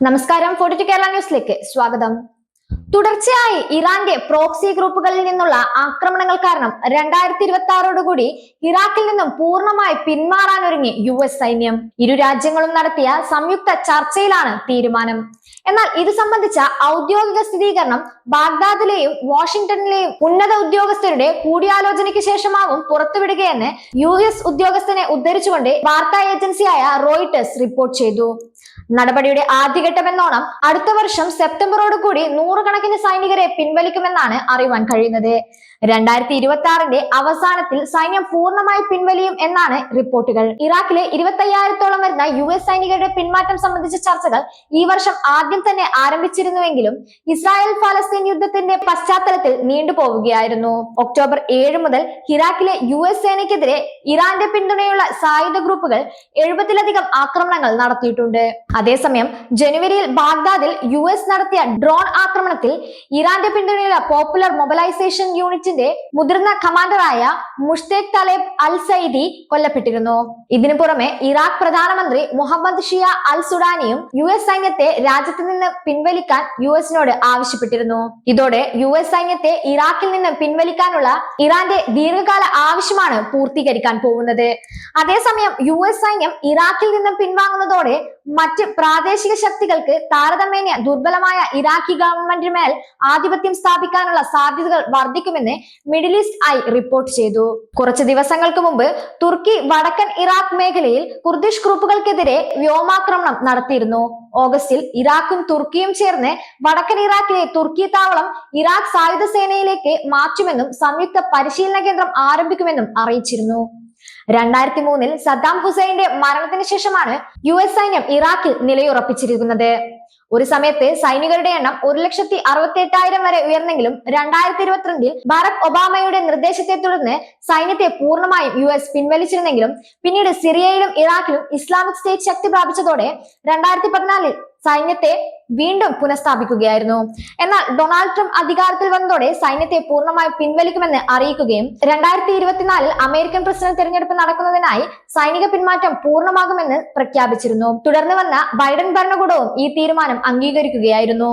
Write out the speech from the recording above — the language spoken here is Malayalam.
നമസ്കാരം. ഫോർട്ടി ടു കേരള ന്യൂസിലേക്ക് സ്വാഗതം. തുടർച്ചയായി ഇറാന്റെ പ്രോക്സി ഗ്രൂപ്പുകളിൽ നിന്നുള്ള ആക്രമണങ്ങൾ കാരണം രണ്ടായിരത്തി ഇരുപത്തി ആറോടുകൂടി ഇറാഖിൽ നിന്നും പൂർണമായി പിന്മാറാൻ ഒരുങ്ങി യു എസ് സൈന്യം. ഇരു രാജ്യങ്ങളും നടത്തിയ സംയുക്ത ചർച്ചയിലാണ് തീരുമാനം. എന്നാൽ ഇത് സംബന്ധിച്ച ഔദ്യോഗിക സ്ഥിരീകരണം ബാഗ്ദാദിലെയും വാഷിംഗ്ടണിലെയും ഉന്നത ഉദ്യോഗസ്ഥരുടെ കൂടിയാലോചനയ്ക്ക് ശേഷമാവും പുറത്തുവിടുകയെന്ന് യു എസ് ഉദ്യോഗസ്ഥനെ ഉദ്ധരിച്ചുകൊണ്ട് വാർത്താ ഏജൻസിയായ റോയിട്ടേഴ്സ് റിപ്പോർട്ട് ചെയ്തു. നടപടിയുടെ ആദ്യഘട്ടമെന്നോണം അടുത്ത വർഷം സെപ്റ്റംബറോട് കൂടി നൂറുകണക്കിന് സൈനികരെ പിൻവലിക്കുമെന്നാണ് അറിയുവാൻ കഴിയുന്നത്. രണ്ടായിരത്തി ഇരുപത്തി ആറിന്റെ അവസാനത്തിൽ സൈന്യം പൂർണമായി പിൻവലിയും എന്നാണ് റിപ്പോർട്ടുകൾ. ഇറാഖിലെ ഇരുപത്തയ്യായിരത്തോളം വരുന്ന യു എസ് സൈനികരുടെ പിന്മാറ്റം സംബന്ധിച്ച ചർച്ചകൾ ഈ വർഷം ആദ്യം തന്നെ ആരംഭിച്ചിരുന്നുവെങ്കിലും ഇസ്രായേൽ ഫലസ്തീൻ യുദ്ധത്തിന്റെ പശ്ചാത്തലത്തിൽ നീണ്ടുപോവുകയായിരുന്നു ഒക്ടോബർ ഏഴ് മുതൽ ഇറാഖിലെ യു എസ് സേനയ്ക്കെതിരെ ഇറാന്റെ പിന്തുണയുള്ള സായുധ ഗ്രൂപ്പുകൾ എഴുപതിലധികം ആക്രമണങ്ങൾ നടത്തിയിട്ടുണ്ട്. അതേസമയം ജനുവരിയിൽ ബാഗ്ദാദിൽ യു എസ് നടത്തിയ ഡ്രോൺ ആക്രമണത്തിൽ ഇറാന്റെ പിന്തുണയുള്ള പോപ്പുലർ മൊബിലൈസേഷൻ യൂണിറ്റിന്റെ മുതിർന്ന കമാൻഡറായ മുഷ്തേഖ് തലേബ് അൽ സൈദി കൊല്ലപ്പെട്ടിരുന്നു. ഇതിനു പുറമെ ഇറാഖ് പ്രധാനമന്ത്രി മുഹമ്മദ് ഷിയ അൽ സുഡാനിയും യു എസ് സൈന്യത്തെ രാജ്യത്ത് നിന്ന് പിൻവലിക്കാൻ യു എസിനോട് ആവശ്യപ്പെട്ടിരുന്നു. ഇതോടെ യു എസ് സൈന്യത്തെ ഇറാഖിൽ നിന്ന് പിൻവലിക്കാനുള്ള ഇറാന്റെ ദീർഘകാല ആവശ്യമാണ് പൂർത്തീകരിക്കാൻ പോകുന്നത്. അതേസമയം യു എസ് സൈന്യം ഇറാഖിൽ നിന്ന് പിൻവാങ്ങുന്നതോടെ മറ്റ് പ്രാദേശിക ശക്തികൾക്ക് താരതമ്യേന ദുർബലമായ ഇറാഖി ഗവൺമെന്റിന് മേൽ ആധിപത്യം സ്ഥാപിക്കാനുള്ള സാധ്യതകൾ വർദ്ധിക്കുമെന്ന് മിഡിൽ ഈസ്റ്റ് ഐ റിപ്പോർട്ട് ചെയ്തു. കുറച്ച് ദിവസങ്ങൾക്ക് മുമ്പ് തുർക്കി വടക്കൻ ഇറാഖ് മേഖലയിൽ കുർദിഷ് ഗ്രൂപ്പുകൾക്കെതിരെ വ്യോമാക്രമണം നടത്തിയിരുന്നു. ഓഗസ്റ്റിൽ ഇറാഖും തുർക്കിയും ചേർന്ന് വടക്കൻ ഇറാഖിലെ തുർക്കി താവളം ഇറാഖ് സായുധ സേനയിലേക്ക് മാറ്റുമെന്നും സംയുക്ത പരിശീലന കേന്ദ്രം ആരംഭിക്കുമെന്നും അറിയിച്ചിരുന്നു. രണ്ടായിരത്തി മൂന്നിൽ സദ്ദാം ഹുസൈന്റെ മരണത്തിന് ശേഷമാണ് യു എസ് സൈന്യം ഇറാഖിൽ നിലയുറപ്പിച്ചിരിക്കുന്നത്. ഒരു സമയത്ത് സൈനികരുടെ എണ്ണം ഒരു ലക്ഷത്തി അറുപത്തി എട്ടായിരം വരെ ഉയർന്നെങ്കിലും രണ്ടായിരത്തി ഇരുപത്തിരണ്ടിൽ ബറക് ഒബാമയുടെ നിർദ്ദേശത്തെ തുടർന്ന് സൈന്യത്തെ പൂർണമായും യു എസ് പിൻവലിച്ചിരുന്നെങ്കിലും പിന്നീട് സിറിയയിലും ഇറാഖിലും ഇസ്ലാമിക് സ്റ്റേറ്റ് ശക്തി പ്രാപിച്ചതോടെ രണ്ടായിരത്തി പതിനാലിൽ സൈന്യത്തെ വീണ്ടും പുനഃസ്ഥാപിക്കുകയായിരുന്നു. എന്നാൽ ഡൊണാൾഡ് ട്രംപ് അധികാരത്തിൽ വന്നതോടെ സൈന്യത്തെ പൂർണമായി പിൻവലിക്കുമെന്ന് അറിയിക്കുകയും രണ്ടായിരത്തി ഇരുപത്തിനാലിൽ അമേരിക്കൻ പ്രസിഡന്റ് തെരഞ്ഞെടുപ്പ് നടക്കുന്നതിനായി സൈനിക പിന്മാറ്റം പൂർണമാകുമെന്ന് പ്രഖ്യാപിച്ചിരുന്നു. തുടർന്ന് വന്ന ബൈഡൻ ഭരണകൂടവും ഈ തീരുമാനം അംഗീകരിക്കുകയായിരുന്നു.